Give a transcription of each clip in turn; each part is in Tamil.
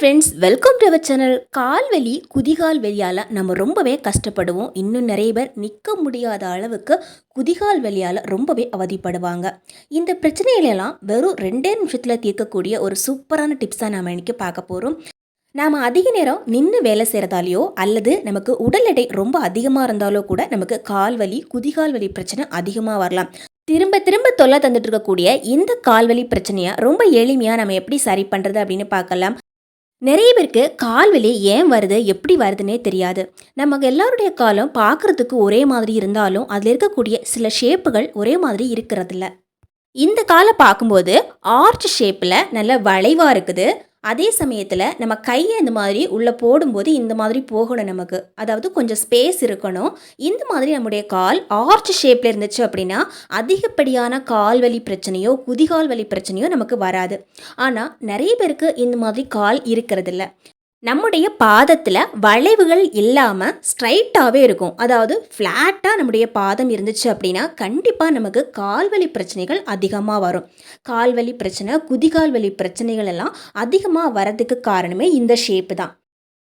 Friends welcome to our channel கால் வலி குதிகால் வலியால் நம்ம ரொம்பவே கஷ்டப்படுவோம். இன்னும் நிறைய பேர் நிற்க முடியாத அளவுக்கு குதிகால் வலியால் ரொம்பவே அவதிப்படுவாங்க. இந்த பிரச்சனைகளெல்லாம் வெறும் ரெண்டே நிமிஷத்தில் தீர்க்கக்கூடிய ஒரு சூப்பரான டிப்ஸாக நாம் இன்னைக்கு பார்க்க போகிறோம் நாம் அதிக நேரம் நின்று வேலை செய்கிறதாலேயோ அல்லது நமக்கு உடல் எடை ரொம்ப அதிகமாக இருந்தாலோ கூட நமக்கு கால் வலி குதிகால் வலி பிரச்சனை அதிகமாக வரலாம். திரும்ப திரும்ப தொல்லை தந்துட்டு இருக்கக்கூடிய இந்த கால்வலி பிரச்சனையை ரொம்ப எளிமையாக நம்ம எப்படி சரி பண்ணுறது அப்படின்னு பார்க்கலாம். நிறைய பேருக்கு கால் வலி ஏன் வருது எப்படி வருதுன்னே தெரியாது. நமக்கு எல்லாருடைய காலம் பார்க்குறதுக்கு ஒரே மாதிரி இருந்தாலும் அதில் இருக்கக்கூடிய சில ஷேப்புகள் ஒரே மாதிரி இருக்கிறதில்ல. இந்த காலை பார்க்கும்போது ஆர்ச் ஷேப்பில் நல்ல வளைவாக இருக்குது. அதே சமயத்தில் நம்ம கையை இந்த மாதிரி உள்ளே போடும்போது இந்த மாதிரி போகணும் நமக்கு. அதாவது கொஞ்சம் ஸ்பேஸ் இருக்கணும். இந்த மாதிரி நம்முடைய கால் ஆர்ச் ஷேப்பில் இருந்துச்சு அப்படின்னா அதிகப்படியான கால் வலி பிரச்சனையோ குதிகால் வலி பிரச்சனையோ நமக்கு வராது. ஆனால் நிறைய பேருக்கு இந்த மாதிரி கால் இருக்கிறதில்ல. நம்முடைய பாதத்தில் வளைவுகள் இல்லாமல் ஸ்ட்ரைட்டாகவே இருக்கும். அதாவது ஃப்ளாட்டாக நம்முடைய பாதம் இருந்துச்சு அப்படின்னா கண்டிப்பாக நமக்கு கால்வலி பிரச்சனைகள் அதிகமாக வரும். கால்வலி பிரச்சனை குதிகால் வலி பிரச்சனைகள் எல்லாம் அதிகமாக வரதுக்கு காரணமே இந்த ஷேப்பு தான்.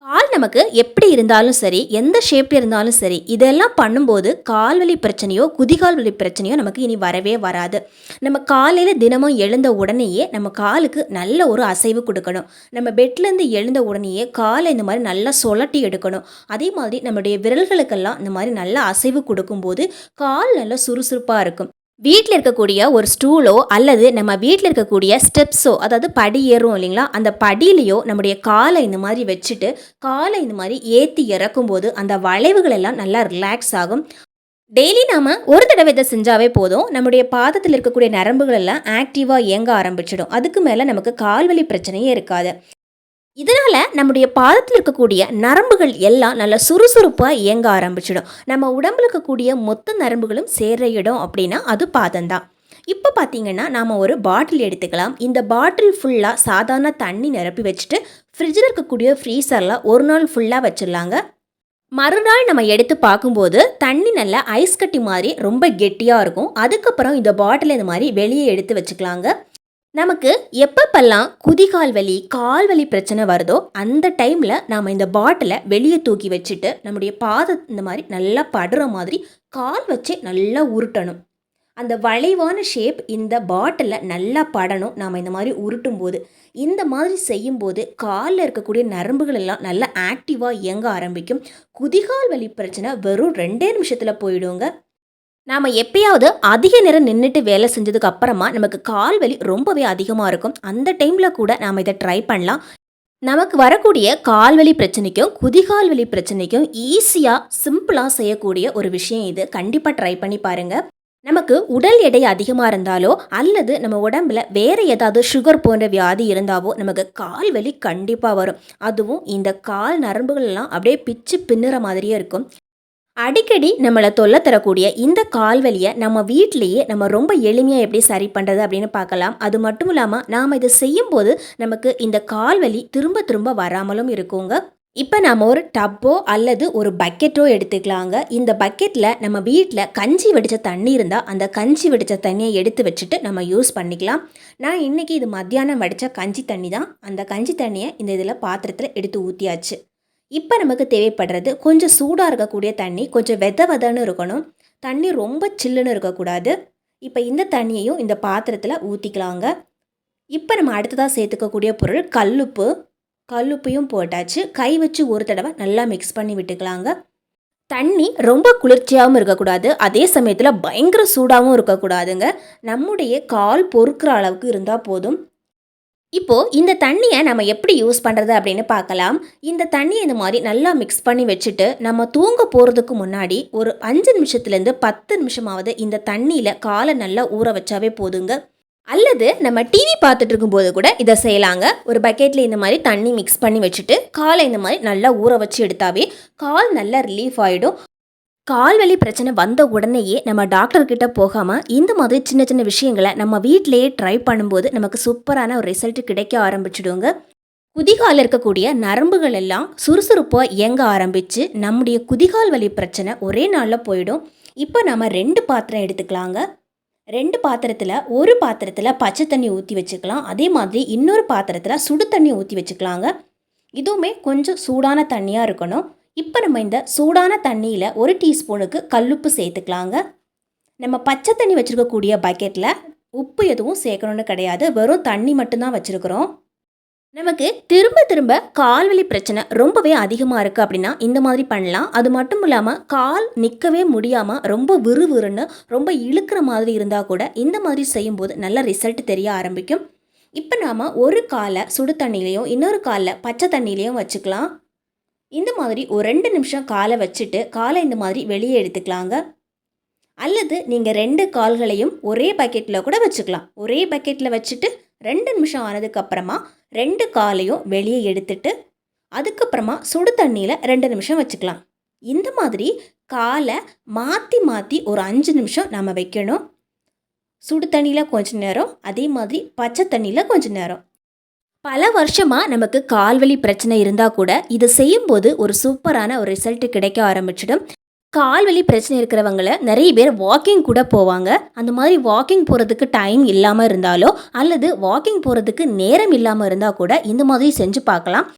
கால் நமக்கு எப்படி இருந்தாலும் சரி எந்த ஷேப்பில் இருந்தாலும் சரி இதெல்லாம் பண்ணும்போது கால் வலி பிரச்சனையோ குதிகால் வலி பிரச்சனையோ நமக்கு இனி வரவே வராது. நம்ம காலையில் தினமும் எழுந்த உடனேயே நம்ம காலுக்கு நல்ல ஒரு அசைவு கொடுக்கணும். நம்ம பெட்லேருந்து எழுந்த உடனேயே காலை இந்த மாதிரி நல்லா சொலட்டி எடுக்கணும். அதே மாதிரி நம்முடைய விரல்களுக்கெல்லாம் இந்த மாதிரி நல்ல அசைவு கொடுக்கும்போது கால் நல்லா சுறுசுறுப்பாக இருக்கும். வீட்டில் இருக்கக்கூடிய ஒரு ஸ்டூலோ அல்லது நம்ம வீட்டில் இருக்கக்கூடிய ஸ்டெப்ஸோ அதாவது படி ஏறும் இல்லைங்களா? அந்த படியிலையோ நம்முடைய காலை இந்த மாதிரி வச்சுட்டு காலை இந்த மாதிரி ஏற்றி இறக்கும்போது அந்த வளைவுகள் எல்லாம் நல்லா ரிலாக்ஸ் ஆகும். டெய்லி நாம் ஒரு தடவை இதை செஞ்சாவே போதும். நம்முடைய பாதத்தில் இருக்கக்கூடிய நரம்புகள் எல்லாம் ஆக்டிவாக இயங்க ஆரம்பிச்சிடும். அதுக்கு மேலே நமக்கு கால்வலி பிரச்சனையே இருக்காது. இதனால் நம்முடைய பாதத்தில் இருக்கக்கூடிய நரம்புகள் எல்லாம் நல்லா சுறுசுறுப்பாக இயங்க ஆரம்பிச்சிடும். நம்ம உடம்புல இருக்கக்கூடிய மொத்த நரம்புகளும் சேர்ற இடம் அப்படின்னா அது பாதம்தான். இப்போ பார்த்தீங்கன்னா நாம் ஒரு பாட்டில் எடுத்துக்கலாம். இந்த பாட்டில் ஃபுல்லாக சாதாரண தண்ணி நிரப்பி வச்சுட்டு ஃப்ரிட்ஜில் இருக்கக்கூடிய ஃப்ரீசரில் ஒரு நாள் ஃபுல்லாக வச்சிடலாங்க. மறுநாள் நம்ம எடுத்து பார்க்கும்போது தண்ணி நல்லா ஐஸ் கட்டி மாதிரி ரொம்ப கெட்டியாக இருக்கும். அதுக்கப்புறம் இந்த பாட்டில் இந்த மாதிரி வெளியே எடுத்து வச்சுக்கலாங்க. நமக்கு எப்பப்பெல்லாம் குதிகால் வலி கால் வலி பிரச்சனை வருதோ அந்த டைமில் நாம் இந்த பாட்டிலை வெளியே தூக்கி வச்சுட்டு நம்முடைய பாதை இந்த மாதிரி நல்லா படுற மாதிரி கால் வச்சு நல்லா உருட்டணும். அந்த வளைவான ஷேப் இந்த பாட்டிலில் நல்லா படணும். நாம் இந்த மாதிரி உருட்டும் போது இந்த மாதிரி செய்யும்போது காலில் இருக்கக்கூடிய நரம்புகள் எல்லாம் நல்லா ஆக்டிவாக இயங்க ஆரம்பிக்கும். குதிகால் வலி பிரச்சனை வெறும் ரெண்டே நிமிஷத்தில் போயிடுங்க. நாம் எப்பயாவது அதிக நேரம் நின்றுட்டு வேலை செஞ்சதுக்கு அப்புறமா நமக்கு கால் வலி ரொம்பவே அதிகமாக இருக்கும். அந்த டைமில் கூட நாம் இதை ட்ரை பண்ணலாம். நமக்கு வரக்கூடிய கால்வலி பிரச்சனைக்கும் குதிகால் வலி பிரச்சனைக்கும் ஈஸியாக சிம்பிளாக செய்யக்கூடிய ஒரு விஷயம் இது. கண்டிப்பாக ட்ரை பண்ணி பாருங்கள் நமக்கு உடல் எடை அதிகமாக இருந்தாலோ அல்லது நம்ம உடம்புல வேறு ஏதாவது சுகர் போன்ற வியாதி இருந்தாவோ நமக்கு கால் வலி கண்டிப்பாக வரும். அதுவும் இந்த கால் நரம்புகள்லாம் அப்படியே பிச்சு பின்னுற மாதிரியே இருக்கும். அடிக்கடி நம்மளை தொல்லை தரக்கூடிய இந்த கால்வலியை நம்ம வீட்டிலேயே நம்ம ரொம்ப எளிமையாக எப்படி சரி பண்ணுறது அப்படின்னு பார்க்கலாம். அது மட்டும் இல்லாமல் நாம் இதை செய்யும்போது நமக்கு இந்த கால்வலி திரும்ப திரும்ப வராமலும் இருக்குங்க. இப்போ நம்ம ஒரு டப்போ அல்லது ஒரு பக்கெட்டோ எடுத்துக்கலாங்க. இந்த பக்கெட்டில் நம்ம வீட்டில் கஞ்சி வடித்த தண்ணி இருந்தால் அந்த கஞ்சி வடித்த தண்ணியை எடுத்து வச்சுட்டு நம்ம யூஸ் பண்ணிக்கலாம். நான் இன்றைக்கி இது மத்தியானம் வடித்த கஞ்சி தண்ணி தான் அந்த கஞ்சி தண்ணியை இந்த இதில் பாத்திரத்தில் எடுத்து ஊற்றியாச்சு இப்போ நமக்கு தேவைப்படுறது கொஞ்சம் சூடாக இருக்கக்கூடிய தண்ணி கொஞ்சம் வெத வெதன்னு இருக்கணும். தண்ணி ரொம்ப சில்லுன்னு இருக்கக்கூடாது. இப்போ இந்த தண்ணியையும் இந்த பாத்திரத்தில் ஊற்றிக்கலாங்க இப்போ நம்ம அடுத்ததாக சேர்த்துக்கக்கூடிய பொருள் கல்லுப்பு. கல்லுப்பையும் போட்டாச்சு. கை வச்சு ஒரு தடவை நல்லா மிக்ஸ் பண்ணி விட்டுக்கலாங்க. தண்ணி ரொம்ப குளிர்ச்சியாகவும் இருக்கக்கூடாது. அதே சமயத்தில் பயங்கர சூடாகவும் இருக்கக்கூடாதுங்க. நம்முடைய கால் பொறுக்கிற அளவுக்கு இருந்தால் போதும். இப்போது இந்த தண்ணியை நம்ம எப்படி யூஸ் பண்ணுறது அப்படின்னு பார்க்கலாம். இந்த தண்ணியை இந்த மாதிரி நல்லா மிக்ஸ் பண்ணி வச்சுட்டு நம்ம தூங்க போகிறதுக்கு முன்னாடி ஒரு அஞ்சு நிமிஷத்துலேருந்து பத்து நிமிஷமாவது இந்த தண்ணியில் காலை நல்லா ஊற வச்சாவே போதுங்க. அல்லது நம்ம டிவி பார்த்துட்டு இருக்கும்போது கூட இதை செய்யலாங்க. ஒரு பக்கெட்டில் இந்த மாதிரி தண்ணி மிக்ஸ் பண்ணி வச்சுட்டு காலை இந்த மாதிரி நல்லா ஊற வச்சு எடுத்தாவே கால் நல்லா ரிலீஃப் ஆகிடும் கால்வலி பிரச்சனை வந்த உடனேயே நம்ம டாக்டர்கிட்ட போகாமல் இந்த மாதிரி சின்ன சின்ன விஷயங்களை நம்ம வீட்டிலேயே ட்ரை பண்ணும்போது நமக்கு சூப்பரான ஒரு ரிசல்ட் கிடைக்க ஆரம்பிச்சிடுங்க. குதிகாலில் இருக்கக்கூடிய நரம்புகள் எல்லாம் சுறுசுறுப்பாக இயங்க ஆரம்பித்து நம்முடைய குதிகால் வலி பிரச்சனை ஒரே நாளில் போயிடும். இப்போ நம்ம ரெண்டு பாத்திரம் எடுத்துக்கலாங்க. ரெண்டு பாத்திரத்தில் ஒரு பாத்திரத்தில் பச்சை தண்ணி ஊற்றி வச்சுக்கலாம். அதே மாதிரி இன்னொரு பாத்திரத்தில் சுடு தண்ணி ஊற்றி வச்சுக்கலாங்க. இதுவுமே கொஞ்சம் சூடான தண்ணியாக இருக்கணும். இப்போ நம்ம இந்த சூடான தண்ணியில் ஒரு டீஸ்பூனுக்கு கல்லுப்பு சேர்த்துக்கலாங்க. நம்ம பச்சை தண்ணி வச்சுருக்கக்கூடிய பக்கெட்டில் உப்பு எதுவும் சேர்க்கணுன்னு கிடையாது. வெறும் தண்ணி மட்டும்தான் வச்சுருக்குறோம். நமக்கு திரும்ப திரும்ப கால்வலி பிரச்சனை ரொம்பவே அதிகமாக இருக்குது அப்படின்னா இந்த மாதிரி பண்ணலாம். அது மட்டும் இல்லாமல் கால் நிற்கவே முடியாமல் ரொம்ப விறுவிறுன்னு ரொம்ப இழுக்கிற மாதிரி இருந்தால் கூட இந்த மாதிரி செய்யும்போது நல்ல ரிசல்ட் தெரிய ஆரம்பிக்கும். இப்போ நாம் ஒரு காலை சுடு தண்ணியிலையும் இன்னொரு காலில் பச்சை தண்ணியிலையும் வச்சுக்கலாம். இந்த மாதிரி ஒரு ரெண்டு நிமிஷம் காலை வச்சுட்டு காலை இந்த மாதிரி வெளியே எடுத்துக்கலாங்க. அல்லது நீங்கள் ரெண்டு கால்களையும் ஒரே பக்கெட்டில் கூட வச்சுக்கலாம். ஒரே பக்கெட்டில் வச்சுட்டு ரெண்டு நிமிஷம் ஆனதுக்கப்புறமா ரெண்டு காலையும் வெளியே எடுத்துட்டு அதுக்கப்புறமா சுடு தண்ணியில் ரெண்டு நிமிஷம் வச்சுக்கலாம். இந்த மாதிரி காலை மாற்றி மாற்றி ஒரு அஞ்சு நிமிஷம் நம்ம வைக்கணும். சுடு தண்ணியில் கொஞ்ச நேரம் அதே மாதிரி பச்சை தண்ணியில் கொஞ்ச நேரம். பல வருஷமாக நமக்கு கால்வலி பிரச்சனை இருந்தால் கூட இதை செய்யும்போது ஒரு சூப்பரான ஒரு ரிசல்ட் கிடைக்க ஆரம்பிச்சிடும். கால்வலி பிரச்சனை இருக்கிறவங்கள நிறைய பேர் வாக்கிங் கூட போவாங்க. அந்த மாதிரி வாக்கிங் போகிறதுக்கு டைம் இல்லாமல் இருந்தாலோ அல்லது வாக்கிங் போகிறதுக்கு நேரம் இல்லாமல் இருந்தால் கூட இந்த மாதிரி செஞ்சு பார்க்கலாம்.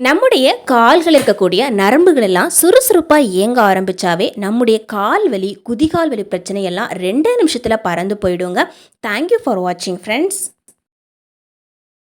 நம்முடைய கால்கள் இருக்கக்கூடிய நரம்புகள் எல்லாம் சுறுசுறுப்பாக இயங்க ஆரம்பிச்சாவே நம்முடைய கால் வலி குதிகால் வலி பிரச்சனை எல்லாம் ரெண்டே நிமிஷத்தில் பறந்து போயிடுங்க. தேங்க்யூ ஃபார் வாட்சிங் ஃப்ரெண்ட்ஸ்